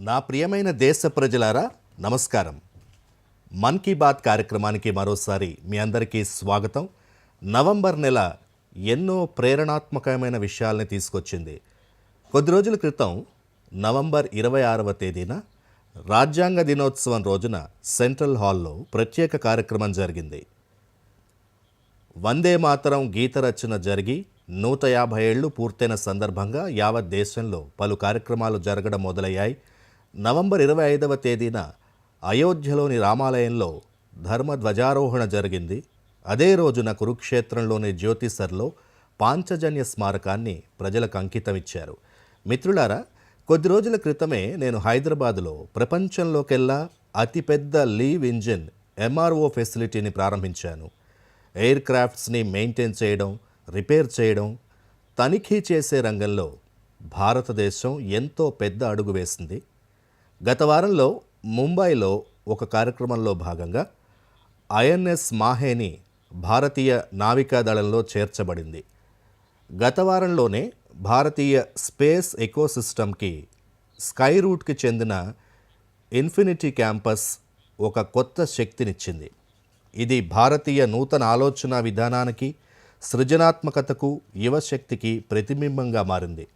నా ప్రియమైన దేశ ప్రజలారా నమస్కారం. మన్ కీ బాత్ కార్యక్రమానికి మరోసారి మీ అందరికీ స్వాగతం. నవంబర్ నెల ఎన్నో ప్రేరణాత్మకమైన విషయాల్ని తీసుకొచ్చింది. కొద్ది రోజుల క్రితం నవంబర్ ఇరవై ఆరవ తేదీన రాజ్యాంగ దినోత్సవం రోజున సెంట్రల్ హాల్లో ప్రత్యేక కార్యక్రమం జరిగింది. వందే మాతరం గీత రచన జరిగి నూట యాభై ఏళ్ళు పూర్తయిన సందర్భంగా యావత్ దేశంలో పలు కార్యక్రమాలు జరగడం మొదలయ్యాయి. నవంబర్ ఇరవై ఐదవ తేదీన అయోధ్యలోని రామాలయంలో ధర్మ ధ్వజారోహణ జరిగింది. అదే రోజున కురుక్షేత్రంలోని జ్యోతిసర్లో పాంచజన్య స్మారకాన్ని ప్రజలకు అంకితమిచ్చారు. మిత్రులారా కొద్ది రోజుల క్రితమే నేను హైదరాబాద్లో ప్రపంచంలోకెల్లా అతిపెద్ద లీవ్ ఇంజిన్ ఎంఆర్ఓ ఫెసిలిటీని ప్రారంభించాను. ఎయిర్ క్రాఫ్ట్స్ని మెయింటైన్ చేయడం రిపేర్ చేయడం తనిఖీ చేసే రంగంలో భారతదేశం ఎంతో పెద్ద అడుగు వేసింది. గత వారంలో ముంబైలో ఒక కార్యక్రమంలో భాగంగా ఐఎన్ఎస్ మాహేని భారతీయ నావికాదళంలో చేర్చబడింది. గత వారంలోనే భారతీయ స్పేస్ ఎకోసిస్టమ్కి స్కై రూట్కి చెందిన ఇన్ఫినిటీ క్యాంపస్ ఒక కొత్త శక్తినిచ్చింది. ఇది భారతీయ నూతన ఆలోచన విధానానికి సృజనాత్మకతకు యువశక్తికి ప్రతిబింబంగా మారింది.